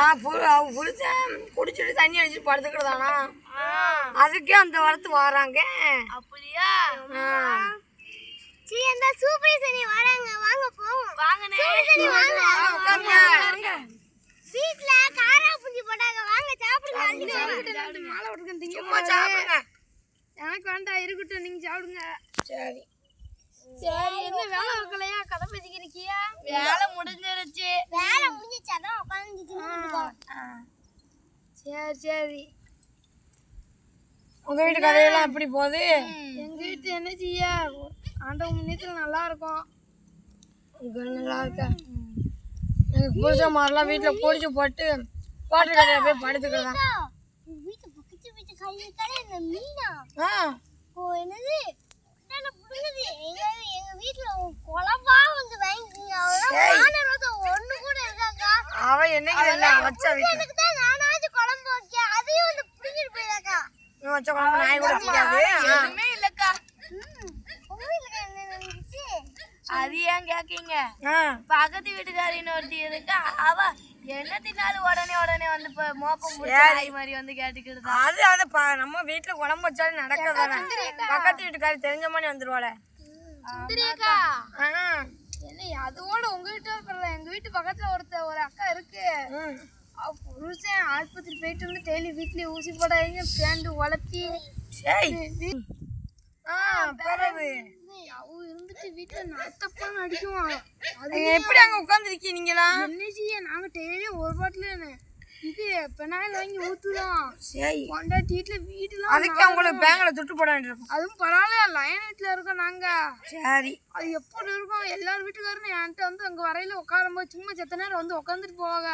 அவ புளிச்சேன் குடிச்சிட்டு தண்ணி அடிச்சுட்டு படுத்துக்கிறதானா? அதுக்கே அந்த வரத்து வராங்க. அப்படியா? அந்த சூப்பர் சனி வராங்க. வாங்க போவோம். வாங்கனே வாங்க. வீட்ல காரா புஞ்சி போட்டாங்க. வாங்க சாப்பிடுங்க மாலை விட்டுருக்கேன் சும்மா சாப்பிடுங்க. எனக்கு வேண்டாம் இருக்கட்டும் நீங்க சாப்பிடுங்க. சரி. சரி என்ன வேலை இருக்கலையா கதை வேலை முடிஞ்சிருச்சு வேலை முடிஞ்சிச்சு அதான் உட்கார்ந்து சரி சரி. உங்க வீட்டு கதையெல்லாம் எப்படி போகுது? எங்க வீட்டு என்ன செய்ய? ஆண்டவன் முன்னேற்றத்தில் நல்லா இருக்கும். நல்லா இருக்க? எனக்கு பிடிச்ச மாதிரிலாம் வீட்டில் பிடிச்சி போட்டு பாட்டு கடையில் போய் படுத்துக்கிறதான் வீட்டு பக்கத்து வீட்டு கை கடை இந்த மீனா? ஆ. ஓ என்னது? என்ன புடுங்குது எங்க எங்க வீட்ல குழம்பா வந்து வாங்கிக்கிங்க அவ்வளவு மானரோத ஒண்ணு கூட இருக்காக்கா அவ என்னைக்கு இல்லை வச்ச வீட்டில் எனக்கு தான் நானாச்சும் குழம்பு வைக்க அதையும் வந்து புடுங்கிட்டு போயிடாக்கா நீ வச்ச குழம்பு நாய் கூட பிடிக்காது. எதுவுமே இல்லக்கா. அது ஏன் கேக்கீங்க? ஆ. பக்கத்து வீட்டுக்காரின்னு ஒருத்தி இருக்கா. அவ என்ன தின்னாலும் உடனே உடனே வந்து இப்ப மோப்பம். நாய் மாதிரி வந்து கேட்டுக்கிட்டு அது நம்ம வீட்டுல குழம்பு வச்சாலும் நடக்கதானே பக்கத்து வீட்டுக்காரி தெரிஞ்ச மாதிரி வந்துருவாளே. சுந்தரியக்கா என்ன அதோட உங்க வீட்டு எங்க வீட்டு பக்கத்துல ஒருத்த ஒரு அக்கா இருக்கு. புருஷன் ஆஸ்பத்திரி போயிட்டு வந்து டெய்லி வீட்லயே ஊசி போடாதீங்க பேண்டு ஆ பிறகு. அவ இருந்துட்டு வீட்டுல நாத்தப்பான்னு அடிக்குவான் அது எப்படி அங்க உட்காந்துருக்கீங்க நீங்களா என்ன செய்ய நாங்க டெய்லி ஒரு பாட்டில் இது பெனாயில் வாங்கி ஊத்துறோம் சரி கொண்டாட்டி வீட்டுல வீட்டுலாம் அதுக்கு உங்களுக்கு பேங்கில் துட்டு போட வேண்டியிருக்கும் அதுவும் பரவாயில்ல லைன் வீட்டுல இருக்கோம் நாங்க. சரி. அது எப்படி இருக்கும் எல்லார் வீட்டுக்காரும் என்கிட்ட வந்து அங்க வரையில உட்காரும்போது சும்மா செத்த நேரம் வந்து உட்காந்துட்டு போவாங்க.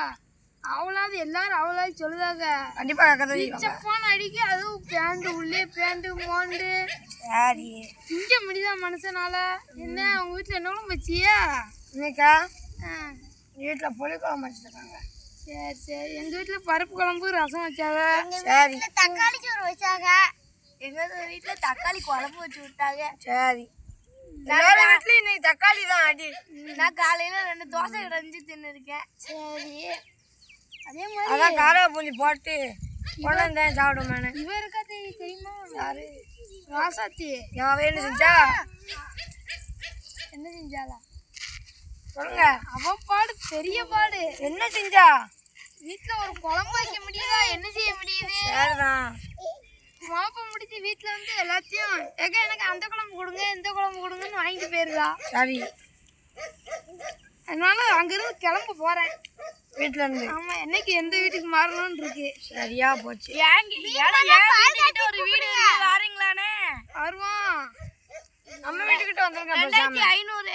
அவளாவது எல்லாரும் அவளாவது சொல்லுதாங்க. கண்டிப்பா கதை அடிக்க அதுவும் பேண்டு உள்ளே பேண்டு மோண்டு. சரி திங்க முடியுதா மனுஷனால? என்ன உங்க வீட்டுல என்ன வச்சியா? இன்னைக்கா வீட்டுல புளி குழம்பு வச்சிருக்காங்க. சரி சரி. எங்க வீட்டுல பருப்பு குழம்பு ரசம் வச்சாங்க சரி. தக்காளி சோறு வச்சாங்க. எங்க வீட்டுல தக்காளி குழம்பு வச்சு விட்டாங்க. சரி. எல்லாரும் வீட்லயும் இன்னைக்கு தக்காளி தான் அடி. நான் காலையில ரெண்டு தோசை கடைஞ்சு தின்னு இருக்கேன் சரி. அதே மாதிரி அதான் காரா பூந்தி போட்டு கொண்டு வந்தேன் சாப்பிடுமானு இவ இருக்கா தெரி- தெரியுமா? யாரு? ராசாத்தி. என் வேலை செஞ்சா? என்ன செஞ்சாளா? சொல்லுங்க. அவ பாடு பெரிய பாடு. என்ன செஞ்சா? வீட்ல ஒரு குழம்பு வைக்க முடியுதா? என்ன செய்ய முடியுது? சரிதான். மாப்ப முடிச்சு வீட்ல வந்து எல்லாத்தையும் ஏங்க எனக்கு அந்த குழம்பு கொடுங்க இந்த குழம்பு கொடுங்கன்னு வாங்கிட்டு போயிருதா? சரி. அதனால அங்கிருந்து கிளம்ப போறேன். வீட்டுல இருந்து ஆமா என்னைக்கு எந்த வீட்டுக்கு மாறணும்னு இருக்கு. சரியா போச்சு. ஒரு வீடு வாரீங்களானே? வருவோம். நம்ம வீட்டுக்கிட்ட வந்துருங்க பேசாம ஐநூறு.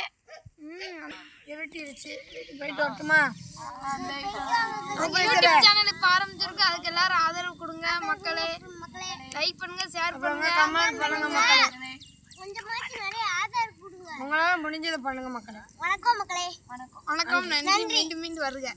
இருட்டிருச்சு போயிட்டு வரட்டுமா? யூடியூப் சேனல் இப்ப ஆரம்பிச்சிருக்கு அதுக்கு எல்லாரும் ஆதரவு கொடுங்க மக்களே. லைக் பண்ணுங்க ஷேர் பண்ணுங்க. கமெண்ட் பண்ணுங்க மக்களே. உங்களால முடிஞ்சதை பண்ணுங்க மக்களே. வணக்கம் மக்களே. வணக்கம். நன்றி. மீண்டும் மீண்டும் வருக.